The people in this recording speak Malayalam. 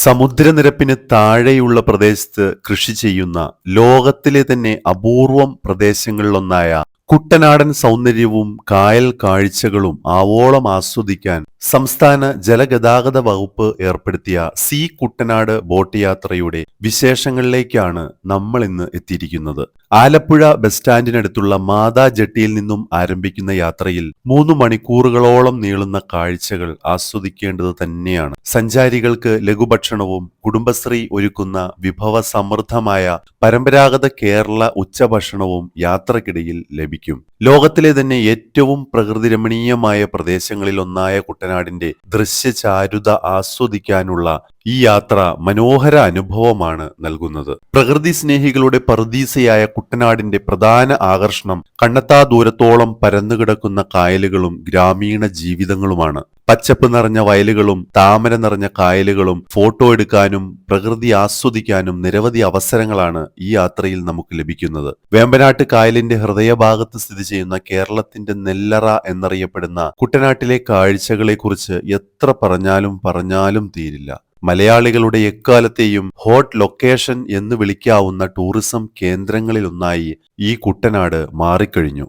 സമുദ്രനിരപ്പിന് താഴെയുള്ള പ്രദേശത്ത് കൃഷി ചെയ്യുന്ന ലോകത്തിലെ തന്നെ അപൂർവം പ്രദേശങ്ങളിലൊന്നായ കുട്ടനാടൻ സൗന്ദര്യവും കായൽ കാഴ്ചകളും ആവോളം ആസ്വദിക്കാൻ സംസ്ഥാന ജലഗതാഗത വകുപ്പ് ഏർപ്പെടുത്തിയ സി കുട്ടനാട് ബോട്ട് യാത്രയുടെ വിശേഷങ്ങളിലേക്കാണ് നമ്മൾ ഇന്ന് എത്തിയിരിക്കുന്നത്. ആലപ്പുഴ ബസ് സ്റ്റാൻഡിനടുത്തുള്ള മാതാ ജട്ടിയിൽ നിന്നും ആരംഭിക്കുന്ന യാത്രയിൽ മൂന്ന് മണിക്കൂറുകളോളം നീളുന്ന കാഴ്ചകൾ ആസ്വദിക്കേണ്ടത് തന്നെയാണ്. സഞ്ചാരികൾക്ക് ലഘുഭക്ഷണവും കുടുംബശ്രീ ഒരുക്കുന്ന വിഭവ സമൃദ്ധമായ പരമ്പരാഗത കേരള ഉച്ചഭക്ഷണവും യാത്രക്കിടയിൽ ലഭിക്കും. ലോകത്തിലെ തന്നെ ഏറ്റവും പ്രകൃതിരമണീയമായ പ്രദേശങ്ങളിൽ ഒന്നായ കുട്ടനാടിന്റെ ദൃശ്യചാരുത ആസ്വദിക്കാനുള്ള ഈ യാത്ര മനോഹര അനുഭവമാണ് നൽകുന്നത്. പ്രകൃതി സ്നേഹികളുടെ പറുദീസയായ കുട്ടനാടിന്റെ പ്രധാന ആകർഷണം കണ്ണത്താ ദൂരത്തോളം പരന്നുകിടക്കുന്ന കായലുകളും ഗ്രാമീണ ജീവിതങ്ങളുമാണ്. പച്ചപ്പ് നിറഞ്ഞ വയലുകളും താമര നിറഞ്ഞ കായലുകളും ഫോട്ടോ എടുക്കാനും പ്രകൃതി ആസ്വദിക്കാനും നിരവധി അവസരങ്ങളാണ് ഈ യാത്രയിൽ നമുക്ക് ലഭിക്കുന്നത്. വേമ്പനാട്ട് കായലിന്റെ ഹൃദയഭാഗത്ത് സ്ഥിതി ചെയ്യുന്ന കേരളത്തിന്റെ നെല്ലറ എന്നറിയപ്പെടുന്ന കുട്ടനാട്ടിലെ കാഴ്ചകളെക്കുറിച്ച് എത്ര പറഞ്ഞാലും പറഞ്ഞാലും തീരില്ല. മലയാളികളുടെ എക്കാലത്തെയും ഹോട്ട് ലൊക്കേഷൻ എന്ന് വിളിക്കാവുന്ന ടൂറിസം കേന്ദ്രങ്ങളിലൊന്നായി ഈ കുട്ടനാട് മാറിക്കഴിഞ്ഞു.